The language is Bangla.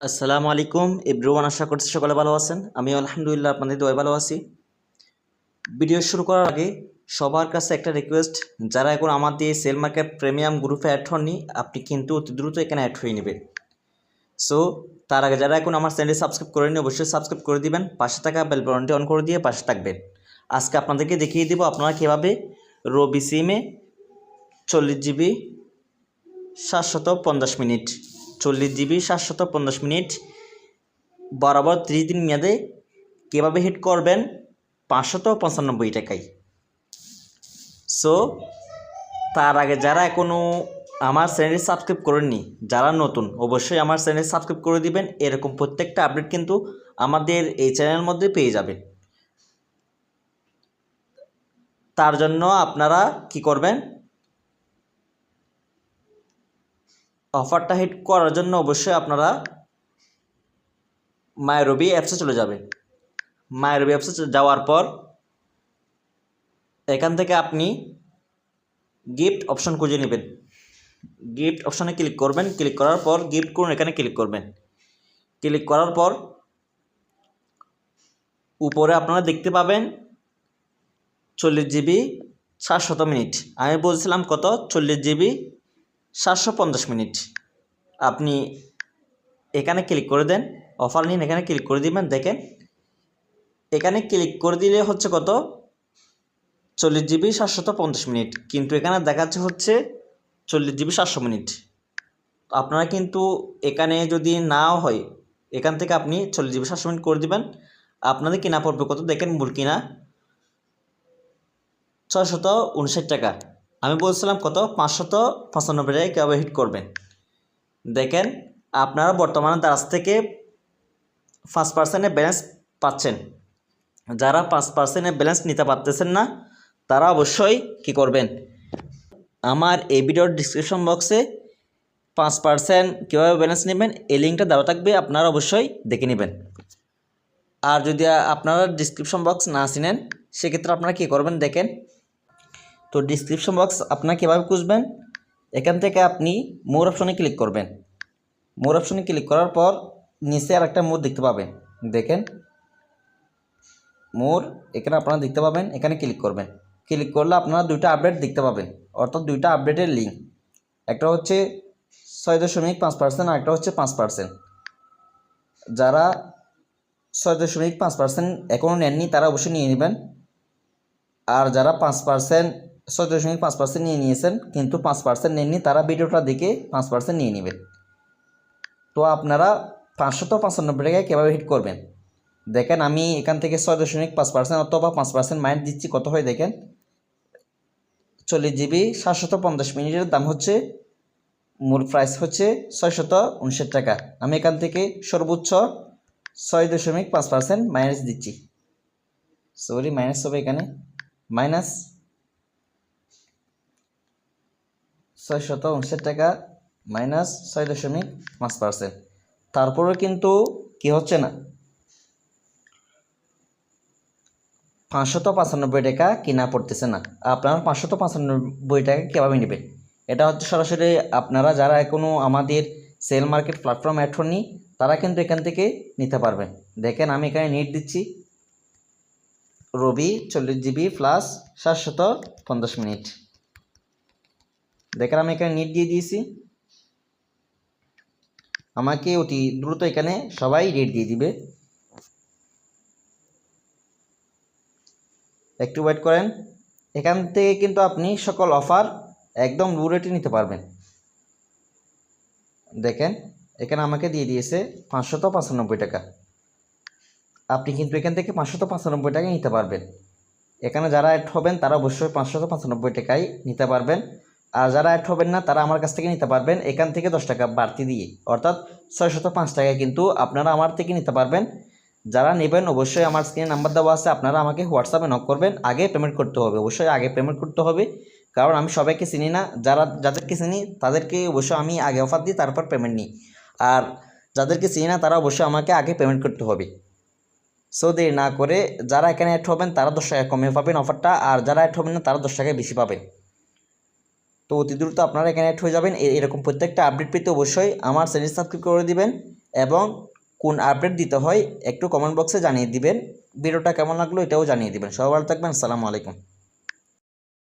আসসালামু আলাইকুম। এভরিওয়ান, আশা করছি সকলে ভালো আছেন। আমি আলহামদুলিল্লাহ আপনাদের দোয়া ভালো আছি। ভিডিও শুরু করার আগে সবার কাছে একটা রিকোয়েস্ট যারা এখন আমাদের সেল মার্কেট প্রিমিয়াম গ্রুপে অ্যাড হননি, আপনি কিন্তু অতি দ্রুত এখানে অ্যাড হয়ে নেবেন। সো তার আগে যারা এখন আমার চ্যানেল সাবস্ক্রাইব করেনি অবশ্যই সাবস্ক্রাইব করে দিবেন। পাশে থাকা বেল বাটনটি অন করে দিয়ে পাশে থাকবেন। আজকে আপনাদেরকে দেখিয়ে দিব আপনারা কীভাবে রবি সিমে চল্লিশ জিবি সাতশত পঞ্চাশ মিনিট চল্লিশ জিবি, সাতশত পঞ্চাশ মিনিট। বরাবর ত্রিশ দিন মেয়াদে কীভাবে হিট করবেন? পাঁচশত পঁচানব্বই টাকায়। সো তার আগে যারা এখনও আমার চ্যানেল সাবস্ক্রাইব করেননি, যারা নতুন, অবশ্যই আমার চ্যানেল সাবস্ক্রাইব করে দিবেন। এরকম প্রত্যেকটা আপডেট কিন্তু আমাদের এই চ্যানেলের মধ্যে পেয়ে যাবেন। তার জন্য আপনারা কি করবেন? অফারটা হিট করার জন্য অবশ্যই আপনারা মায়েরবি অ্যাপসে চলে যাবেন। মায়েরবি অ্যাপসে যাওয়ার পর এখান থেকে আপনি গিফট অপশন খুঁজে নেবেন। গিফট অপশনে ক্লিক করবেন। ক্লিক করার পর গিফট করুন, এখানে ক্লিক করবেন। ক্লিক করার পর উপরে আপনারা দেখতে পাবেন চল্লিশ জিবি সাতশত মিনিট। আমি বলছিলাম কত? চল্লিশ জিবি সাতশো পঞ্চাশ মিনিট। আপনি এখানে ক্লিক করে দেন অফার নিন, এখানে ক্লিক করে দিবেন, দেখেন। এখানে ক্লিক করে দিলে হচ্ছে কত? চল্লিশ জিবি সাতশত পঞ্চাশ মিনিট। কিন্তু এখানে দেখাচ্ছে হচ্ছে চল্লিশ জিবি সাতশো মিনিট। আপনারা কিন্তু এখানে যদি নাও হয়, এখান থেকে আপনি চল্লিশ জিবি সাতশো মিনিট করে দিবেন। আপনাদের কেনা পড়বে কত দেখেন মূল কিনা। ছয়শত উনষাট টাকা। আমি বলছিলাম কত? পাঁচশত পঁচানব্বই টাকায় কীভাবে হিট করবেন দেখেন, আপনারা বর্তমানে দারাজ থেকে পাঁচ পার্সেন্টের ব্যালেন্স পাচ্ছেন। যারা পাঁচ পার্সেন্টের ব্যালেন্স নিতে পারতেছেন না, তারা অবশ্যই কি করবেন? আমার এই ভিডিওর ডিসক্রিপশন বক্সে পাঁচ পার্সেন্ট কীভাবে ব্যালেন্স নেবেন, এই লিঙ্কটা দেওয়া থাকবে, আপনারা অবশ্যই দেখে নেবেন। আর যদি আপনারা ডিসক্রিপশন বক্স না চিনেন, সেক্ষেত্রে আপনারা কী করবেন, দেখেন তো ডিসক্রিপশন বক্স আপনারা কীভাবে খুঁজবেন? এখান থেকে আপনি মোর অপশনে ক্লিক করবেন। মোর অপশনে ক্লিক করার পর নিচে আর একটা মোর দেখতে পাবেন। দেখেন। মোর এখানে আপনারা দেখতে পাবেন, এখানে ক্লিক করবেন। ক্লিক করলে আপনারা দুইটা আপডেট দেখতে পাবেন। অর্থাৎ দুইটা আপডেটের লিঙ্ক একটা হচ্ছে ছয় দশমিক পাঁচ পার্সেন্ট আর একটা হচ্ছে পাঁচ পার্সেন্ট যারা ছয় দশমিক পাঁচ পার্সেন্ট এখনও নেননি তারা অবশ্যই নিয়ে নেবেন। আর যারা পাঁচ পার্সেন্ট ছয় দশমিক পাঁচ পার্সেন্ট নিয়ে নিয়েছেন, কিন্তু পাঁচ পার্সেন্ট নেননি, তারা ভিডিওটা দেখে পাঁচ পার্সেন্ট নিয়ে নেবেন তো আপনারা পাঁচশত পঁচানব্বই টাকায় কীভাবে হিট করবেন? দেখেন আমি এখান থেকে ছয় দশমিক পাঁচ পার্সেন্ট অথবা পাঁচ পার্সেন্ট মাইন্ড দিচ্ছি, কত হয় দেখেন? চল্লিশ জিবি সাতশত পঞ্চাশ মিনিটের দাম হচ্ছে, মূল প্রাইস হচ্ছে ছয়শত উনষাট টাকা। আমি এখান থেকে সর্বোচ্চ ছয় দশমিক পাঁচ পার্সেন্ট মাইনাস দিচ্ছি। সরি মাইনাস হবে এখানে। মাইনাস ছয়শত উনষাট টাকা মাইনাস ছয় দশমিক পাঁচ পার্সেন্ট তারপরেও কিন্তু কি হচ্ছে না? পাঁচশত পঁচানব্বই টাকা কিনা পড়তেছে না। আপনার পাঁচশত পঁচানব্বই টাকা কীভাবে নেবেন? এটা হচ্ছে সরাসরি আপনারা যারা এখনও আমাদের সেল মার্কেট প্ল্যাটফর্ম অ্যাড হননি তারা কিন্তু এখান থেকে নিতে পারবেন। দেখেন আমি এখানে নেট দিচ্ছি। রবি চল্লিশ জিবি প্লাস সাতশত পঞ্চাশ মিনিট। দেখেন আমি এখানে নিট দিয়ে দিয়েছি। আমাকে অতি দ্রুত এখানে সবাই রেট দিয়ে দিবে। একটু ওয়েট করেন। এখান থেকে কিন্তু আপনি সকল অফার একদম লো রেটে নিতে পারবেন। দেখেন, এখানে আমাকে দিয়ে দিয়েছে পাঁচশত পঁচানব্বই টাকা। আপনি কিন্তু এখান থেকে পাঁচশত পঁচানব্বই টাকায় নিতে পারবেন। এখানে যারা অ্যাড হবেন তারা অবশ্যই পাঁচশত পঁচানব্বই টাকায় নিতে পারবেন। আর যারা অ্যাড হবেন না, তারা আমার কাছ থেকে নিতে পারবেন এখান থেকে দশ টাকা বাড়তি দিয়ে। অর্থাৎ ছয়শত পাঁচ টাকায় কিন্তু আপনারা আমার থেকে নিতে পারবেন। যারা নেবেন, অবশ্যই আমার স্ক্রিনে নাম্বার দেওয়া আছে, আপনারা আমাকে হোয়াটসঅ্যাপে নক করবেন। আগে পেমেন্ট করতে হবে, অবশ্যই আগে পেমেন্ট করতে হবে। কারণ আমি সবাইকে চিনি না, যারা, যাদেরকে চিনি, তাদেরকে অবশ্যই আমি আগে অফার দিই, তারপর পেমেন্ট নিই। আর যাদেরকে চিনি না, তারা অবশ্যই আমাকে আগে পেমেন্ট করতে হবে। সো দেরি না করে যারা এখানে অ্যাড হবেন, তারা দশ টাকা কমে পাবেন অফারটা আর যারা অ্যাড হবেন না, তারা দশ টাকায় বেশি পাবেন। তো অতি দ্রুত আপনারা এখানে অ্যাড হয়ে যাবেন। এরকম প্রত্যেকটা আপডেট পেতে অবশ্যই আমার চ্যানেল সাবস্ক্রাইব করে দিবেন এবং কোন আপডেট দিতে হয় একটু কমেন্ট বক্সে জানিয়ে দিবেন। ভিডিওটা কেমন লাগল এটাও জানিয়ে দিবেন। সবাই ভালো থাকবেন। সালামু আলাইকুম।